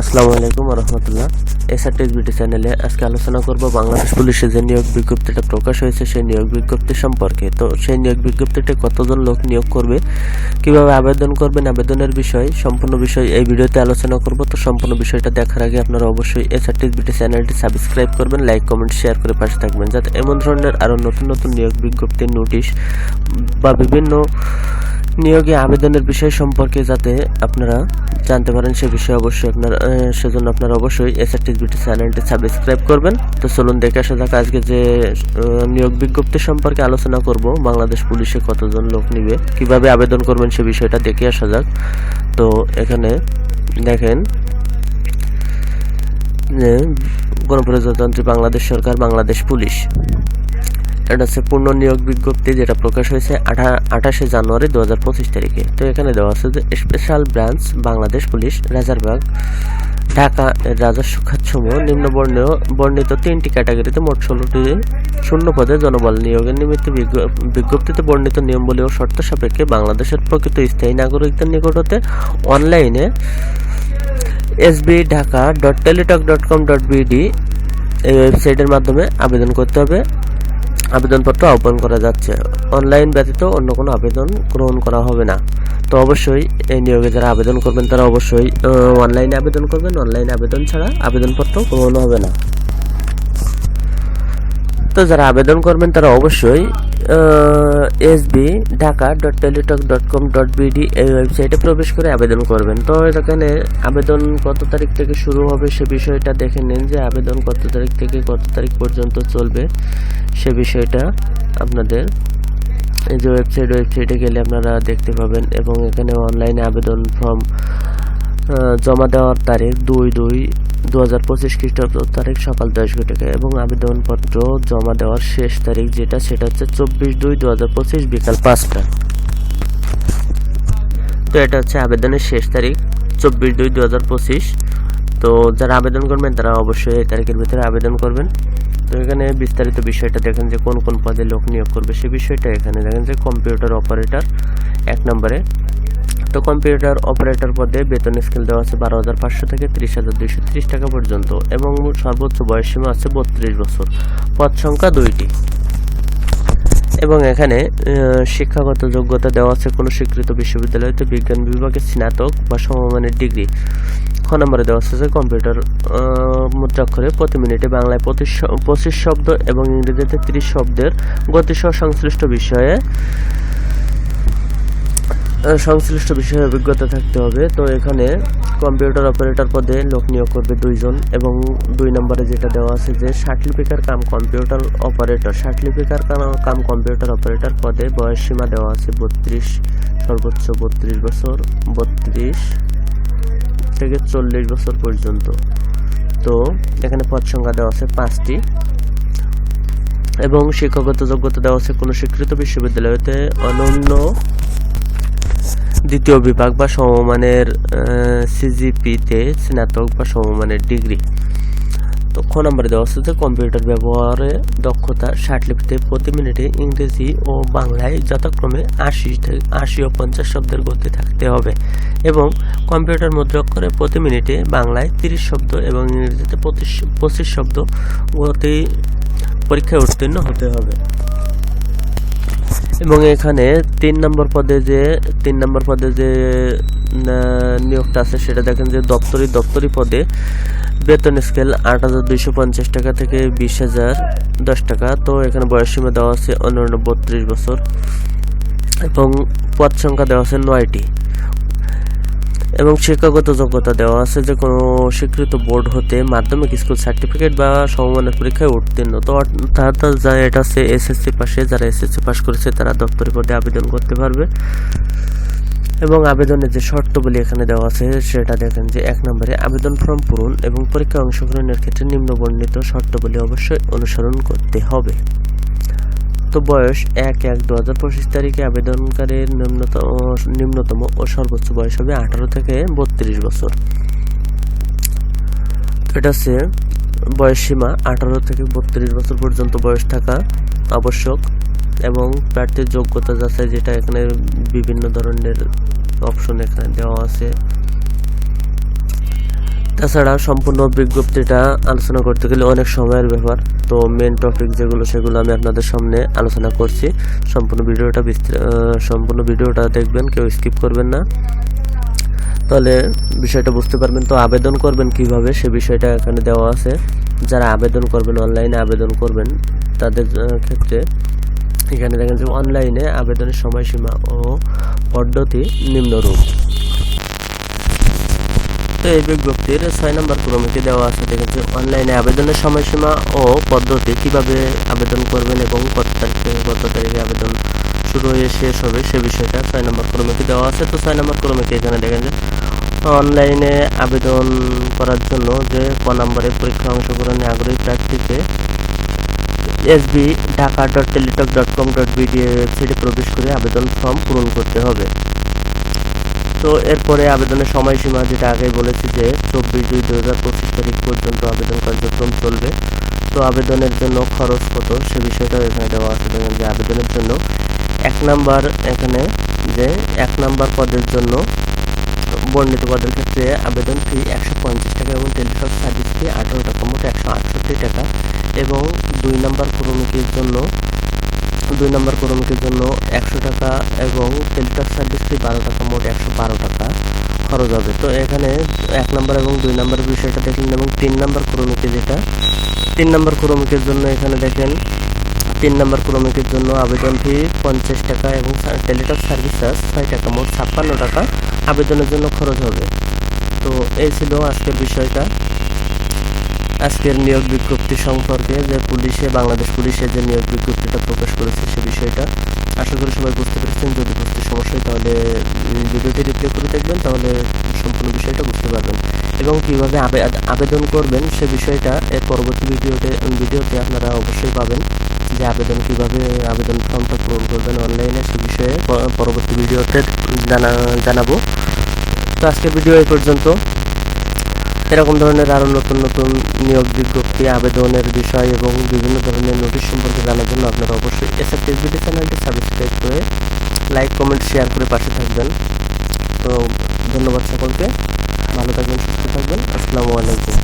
আসসালামু আলাইকুম রহমতুল্লাহ। এসআরটিএস বিটি চ্যানেলে আজকে আলোচনা করব বাংলাদেশ পুলিশে যে নিয়োগ বিজ্ঞপ্তিটা প্রকাশ হয়েছে, সেই নিয়োগ বিজ্ঞপ্তি সম্পর্কে। তো সেই নিয়োগ বিজ্ঞপ্তিতে কতজন লোক নিয়োগ করবে, কীভাবে আবেদন করবেন, আবেদনের বিষয়, সম্পূর্ণ বিষয় এই ভিডিওতে আলোচনা করব। তো সম্পূর্ণ বিষয়টা দেখার আগে আপনারা অবশ্যই এসআরটিএস বিটি চ্যানেলটি সাবস্ক্রাইব করবেন, লাইক, কমেন্ট, শেয়ার করে পাশে থাকবেন। যাতে এমন ধরনের আরও নতুন নতুন নিয়োগ বিজ্ঞপ্তির নোটিশ বা বিভিন্ন নিয়োগে আবেদনের বিষয় সম্পর্কে যাতে আপনারা জানতে পারেন, সে বিষয়ে অবশ্যই আপনার সেজন্য আপনারা অবশ্যই এসআরটিস বিটি চ্যানেলটি সাবস্ক্রাইব করবেন। তো চলুন দেখে আসা যাক আজকে যে নিয়োগ বিজ্ঞপ্তি সম্পর্কে আলোচনা করব, বাংলাদেশ পুলিশে কতজন লোক নিবে, কীভাবে আবেদন করবেন সে বিষয়টা দেখে আসা যাক। তো এখানে দেখেন গণপ্রজাতন্ত্রী বাংলাদেশ সরকার, বাংলাদেশ পুলিশ। এটা হচ্ছে পূর্ণ নিয়োগ বিজ্ঞপ্তি যেটা প্রকাশ হয়েছে আঠা আঠাশে জানুয়ারি দু হাজার পঁচিশ তারিখে। তো এখানে দেওয়া আছে যে special branch Bangladesh police Rajarbagh Dhaka রাজস্ব খাতসমূহ নিম্ন বর্ণীয় বর্ণিত তিনটি ক্যাটাগরিতে মোট ষোলোটি শূন্য পদে জনবল নিয়োগের নিমিত্ত বিজ্ঞ- বিজ্ঞপ্তিতে বর্ণিত নিয়মবলী ও শর্ত সাপেক্ষে বাংলাদেশের প্রকৃত স্থায়ী নাগরিকদের নিকট হতে অনলাইনে SB Dhaka dot Teletalk dot com dot BD এই ওয়েবসাইটের মাধ্যমে আবেদন করতে হবে। আবেদনপত্র আহ্বান করা যাচ্ছে। অনলাইন ব্যতীত অন্য কোনো আবেদন গ্রহণ করা হবে না। তো অবশ্যই এই নিয়োগে যারা আবেদন করবেন, তারা অবশ্যই অনলাইনে আবেদন করবেন। অনলাইন আবেদন ছাড়া আবেদনপত্র গ্রহণ হবে না। তো যারা আবেদন করবেন, তারা অবশ্যই SB Dhaka dot Teletalk dot com dot BD এই ওয়েবসাইটে প্রবেশ করে আবেদন করবেন। তো এখানে আবেদন কত তারিখ থেকে শুরু হবে সে বিষয়টা দেখে নিন যে আবেদন কত তারিখ থেকে কত তারিখ পর্যন্ত চলবে সে বিষয়টা আপনাদের। এই যে ওয়েবসাইট ওয়েবসাইটে গেলে আপনারা দেখতে পাবেন এবং এখানে অনলাইনে আবেদন ফর্ম জমা দেওয়ার তারিখ দুই দুই দু হাজার পঁচিশ খ্রিস্টাব্দ তারিখ সকাল দশ ঘটিকা এবং আবেদনপত্র জমা দেওয়ার শেষ তারিখ যেটা সেটা হচ্ছে চব্বিশ দুই দু হাজার পঁচিশ বিকাল পাঁচটা। তো এটা হচ্ছে আবেদনের শেষ তারিখ, চব্বিশ দুই দু হাজার পঁচিশ। তো যারা আবেদন করবেন তারা অবশ্যই এই তারিখের ভিতরে আবেদন করবেন। তো এখানে বিস্তারিত বিষয়টা দেখেন যে কোন কোন পদে লোক নিয়োগ করবে, সে বিষয়টা এখানে দেখেন যে কম্পিউটার অপারেটর এক নম্বরে। তো কম্পিউটার অপারেটর পদে বেতন স্কেল দেওয়া আছে বারো হাজার পাঁচশো থেকে তিরিশ হাজার দুইশো তিরিশ টাকা পর্যন্ত এবং সর্বোচ্চ বয়সসীমা আছে বত্রিশ বছর। পদ সংখ্যা দুইটি। এবং এখানে শিক্ষাগত যোগ্যতা দেওয়া আছে কোনো স্বীকৃত বিশ্ববিদ্যালয়তে বিজ্ঞান বিভাগে স্নাতক বা সমমানের ডিগ্রি। খ নম্বরে দেওয়া আছে যে কম্পিউটার মুদ্রাক্ষরে প্রতি মিনিটে বাংলায় পঁচিশ পঁচিশ শব্দ এবং ইংরেজিতে তিরিশ শব্দের গতিসহ সংশ্লিষ্ট বিষয়ে সংশ্লিষ্ট বিষয়ে অভিজ্ঞতা থাকতে হবে। তো এখানে কম্পিউটার অপারেটর পদে লোক নিয়োগ করবে দুইজন এবং দুই নম্বরে যেটা দেওয়া আছে যে সার্টিফিকার কাম কম্পিউটার অপারেটর সার্টিফিকার কাম কম্পিউটার অপারেটর পদে বয়স সীমা দেওয়া আছে বত্রিশ, সর্বোচ্চ বত্রিশ বছর, বত্রিশ থেকে চল্লিশ বছর পর্যন্ত। তো এখানে পদ সংখ্যা দেওয়া আছে পাঁচটি এবং শিক্ষাগত যোগ্যতা দেওয়া আছে কোনো স্বীকৃত বিশ্ববিদ্যালয়তে অনন্য দ্বিতীয় বিভাগ বা সমমানের সিজিপিতে স্নাতক বা সমমানের ডিগ্রি তো খ নম্বরে দেওয়া যে কম্পিউটার ব্যবহারে দক্ষতা ষাট লিপিতে প্রতি মিনিটে ইংরেজি ও বাংলায় যথাক্রমে আশি থেকে আশি ও পঞ্চাশ শব্দের গতি থাকতে হবে এবং কম্পিউটার মুদ্রাক্ষরে প্রতি মিনিটে বাংলায় তিরিশ শব্দ এবং ইংরেজিতে পঁচিশ পঁচিশ শব্দ গতি পরীক্ষায় উত্তীর্ণ হতে হবে। এবং এখানে তিন নম্বর পদে যে, তিন নম্বর পদে যে নিয়োগটা আছে, সেটা দেখেন যে দপ্তরি দপ্তরি পদে বেতন স্কেল আট হাজার দুইশো পঞ্চাশ টাকা থেকে বিশ হাজার দশ টাকা। তো এখানে বয়স সীমা দেওয়া আছে অন্যান্য বত্রিশ বছর এবং পদ সংখ্যা দেওয়া আছে নয়টি। এবং শিক্ষাগত যোগ্যতা দেওয়া আছে যে কোনো স্বীকৃত বোর্ড হতে মাধ্যমিক স্কুল সার্টিফিকেট বা সমমানের পরীক্ষায় উত্তীর্ণ। তো অর্থাৎ যা এটা হচ্ছে এসএসসি পাশে যারা এসএসসি পাশ করেছে তারা দপ্তরি পদে আবেদন করতে পারবে। এবং আবেদনের যে শর্তগুলি এখানে দেওয়া আছে সেটা দেখেন যে এক নম্বরে আবেদন ফর্ম পূরণ এবং পরীক্ষায় অংশগ্রহণের ক্ষেত্রে নিম্ন বর্ণিত শর্তগুলি অবশ্যই অনুসরণ করতে হবে। তো বয়স এক এক দু হাজার পঁচিশ তারিখে আবেদনকারীর নিম্নতম নিম্নতম ও সর্বোচ্চ বয়স হবে আঠারো থেকে বত্রিশ বছর। এটা হচ্ছে বয়স সীমা, আঠারো থেকে বত্রিশ বছর পর্যন্ত বয়স থাকা আবশ্যক এবং প্রার্থীর যোগ্যতা যাচাই যেটা এখানে বিভিন্ন ধরনের অপশন এখানে দেওয়া আছে। তাছাড়া সম্পূর্ণ বিজ্ঞপ্তিটা আলোচনা করতে গেলে অনেক সময়ের ব্যাপার। তো মেন টপিক যেগুলো, সেগুলো আমি আপনাদের সামনে আলোচনা করছি। সম্পূর্ণ ভিডিওটা সম্পূর্ণ ভিডিওটা দেখবেন, কেউ স্কিপ করবেন না। তাহলে বিষয়টা বুঝতে পারবেন। তো আবেদন করবেন কীভাবে, সে বিষয়টা এখানে দেওয়া আছে। যারা আবেদন করবেন অনলাইনে আবেদন করবেন, তাদের ক্ষেত্রে এখানে দেখেন যে অনলাইনে আবেদনের সময়সীমা ও পদ্ধতি নিম্নরূপ। তো এই বিজ্ঞপ্তির ছয় নম্বর ক্রমিকে দেওয়া আছে। দেখেছি, অনলাইনে আবেদনের সময়সীমা ও পদ্ধতি কীভাবে আবেদন করবেন এবং কত তারিখে কত তারিখে আবেদন শুরু হয়ে শেষ হবে সে বিষয়টা ছয় নম্বর ক্রমিকে দেওয়া আছে। তো ছয় নম্বর ক্রমিকে এখানে দেখেন যে, অনলাইনে আবেদন করার জন্য যে ক নম্বরে পরীক্ষা অংশগ্রহণে আগ্রহী প্রার্থীকে SB Dhaka dot Teletalk dot com dot BD ওয়েবসাইটে প্রবেশ করে আবেদন ফর্ম পূরণ করতে হবে। তো এরপরে আবেদনের সময়সীমা যেটা আগে বলেছি যে চব্বিশ দুই দু হাজার পঁচিশ তারিখ পর্যন্ত আবেদন কার্যক্রম চলবে। তো আবেদনের জন্য খরচ কত সে বিষয়টাও এখানে দেওয়া আছে। দেখেন যে আবেদনের জন্য এক নাম্বার এখানে যে এক নাম্বার পদের জন্য বর্ণিত পদের ক্ষেত্রে আবেদন ফি একশো পঞ্চাশ টাকা এবং টেলিটক সার্ভিস ফি আঠারো টাকা মোট একশো আটষট্টি টাকা এবং দুই নাম্বার ক্রমিকের জন্য দুই নম্বর ক্রমিকের জন্য একশো টাকা এবং টেলিটক সার্ভিস ফি বারো টাকা, মোট একশো বারো টাকা খরচ হবে। তো এখানে এক নম্বর এবং দুই নম্বর বিষয়টা দেখলেন এবং তিন নম্বর ক্রমিকে যেটা, তিন নম্বর ক্রমিকের জন্য এখানে দেখেন, তিন নম্বর ক্রমিকের জন্য আবেদন ফি পঞ্চাশ টাকা এবং টেলিটক সার্ভিস চার্জ ছয় টাকা, মোট ছাপ্পান্ন টাকা আবেদনের জন্য খরচ হবে। তো এই ছিল আজকের বিষয়টা। আজকের নিয়োগ বিজ্ঞপ্তি সম্পর্কে যে পুলিশে, বাংলাদেশ পুলিশে যে নিয়োগ বিজ্ঞপ্তিটা প্রকাশ করেছে সে বিষয়টা আশা করি সবাই বুঝতে পেরেছেন। যদি বুঝতে সমস্যা হয় তাহলে ভিডিওটি রিপ্লে করে দেখবেন, তাহলে সম্পূর্ণ বিষয়টা বুঝতে পারবেন। এবং কীভাবে আবে- আবেদন করবেন সে বিষয়টা এর পরবর্তী ভিডিওতে ভিডিওতে আপনারা অবশ্যই পাবেন যে আবেদন কীভাবে আবেদন ফর্মটা পূরণ করবেন অনলাইনে সে বিষয়ে পরবর্তী ভিডিওতে জানা, জানাব। তো আজকের ভিডিও এই পর্যন্ত। এরকম ধরনের আরও নতুন নতুন নিয়োগ বিজ্ঞপ্তি, আবেদনের বিষয় এবং বিভিন্ন ধরনের নোটিশ সম্পর্কে জানার জন্য আপনারা অবশ্যই এস এফ টিভিডি চ্যানেলটি সাবস্ক্রাইব করে লাইক কমেন্ট শেয়ার করে পাশে থাকবেন। তো ধন্যবাদ সকলকে। ভালো থাকবেন, সুস্থ থাকবেন। আসসালামু আলাইকুম।